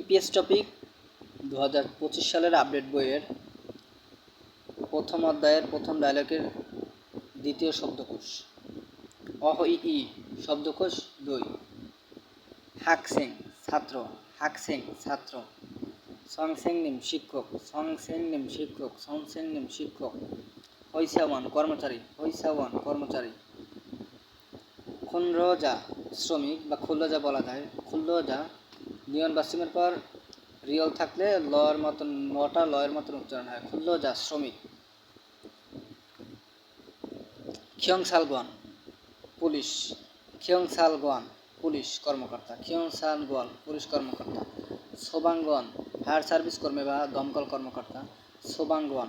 EPS topic দু হাজার পঁচিশ সালের আপডেট বইয়ের প্রথম অধ্যায়ের প্রথম ডায়লগের দ্বিতীয় শব্দকোষ। অহ ই শব্দকোষ দুই। হাকসেং, ছাত্র। হাকসেং, ছাত্র। সংসেং নিম শিক্ষক সংসেং নিম শিক্ষক সংসেং নিম শিক্ষক। হৈসাওয়ান কর্মচারী হৈসাওয়ান কর্মচারী। খুনরোজা শ্রমিক বা খুল্লজা বলা যায়। খুল্লজা নিয়ন বাসিমের পর রিয়ল থাকলে লয়ের মতন নটা লয়ের মতন উচ্চারণ হয়। খুল্লজা শ্রমিক। খিয়ং সালগোয়ান পুলিশ। খিয়ং সালগোয়ান পুলিশ কর্মকর্তা। খিয়ং সালগোয়ান পুলিশ কর্মকর্তা। সোবাঙ্গন ফায়ার সার্ভিস কর্মী বা দমকল কর্মকর্তা। সোবাঙ্গন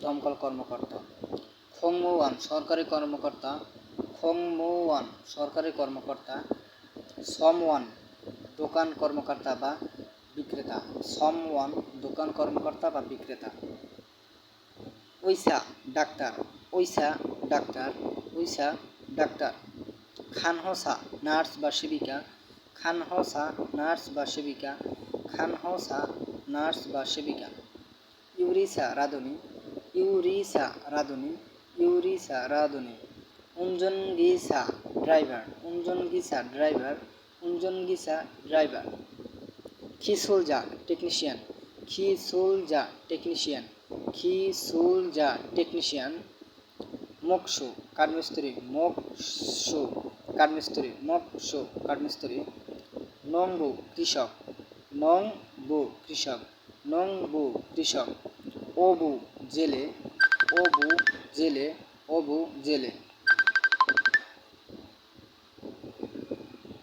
দমকল কর্মকর্তা। খোংমৌয়ান সরকারি কর্মকর্তা। খোংমৌয়ান সরকারি কর্মকর্তা। সমওয়ান দোকান কর্মকর্তা বা বিক্রেতা। সমওয়ান দোকান কর্মকর্তা বা বিক্রেতা। ওইসা, ডাক্তার। ওইসা ডাক্তার। ওইসা, ডাক্তার। খানহসা, নার্স বা সেবিকা। খানহসা, নার্স বা সেবিকা। খানহসা, নার্স বা সেবিকা। ইউরিসা, রাঁধুনি। ইউরিসা রাঁধুনি। ইউরিসা, রাঁধুনি। উঞ্জন গিসা ড্রাইভার। উঞ্জন গিসা ড্রাইভার। উঞ্জন গিসা ড্রাইভার খিসুলজা টেকনিশিয়ান। খিসুলজা টেকনিশিয়ান। খিসুলজা টেকনিশিয়ান। মোকশু কাঠমিস্ত্রি। মোকশু কাঠমিস্ত্রি। মোকশু কাঠমিস্ত্রি। নংবু কৃষক। নং বু কৃষক। নং বু কৃষক। ওবু জেলে। ওবু জেলে। ওবু জেলে।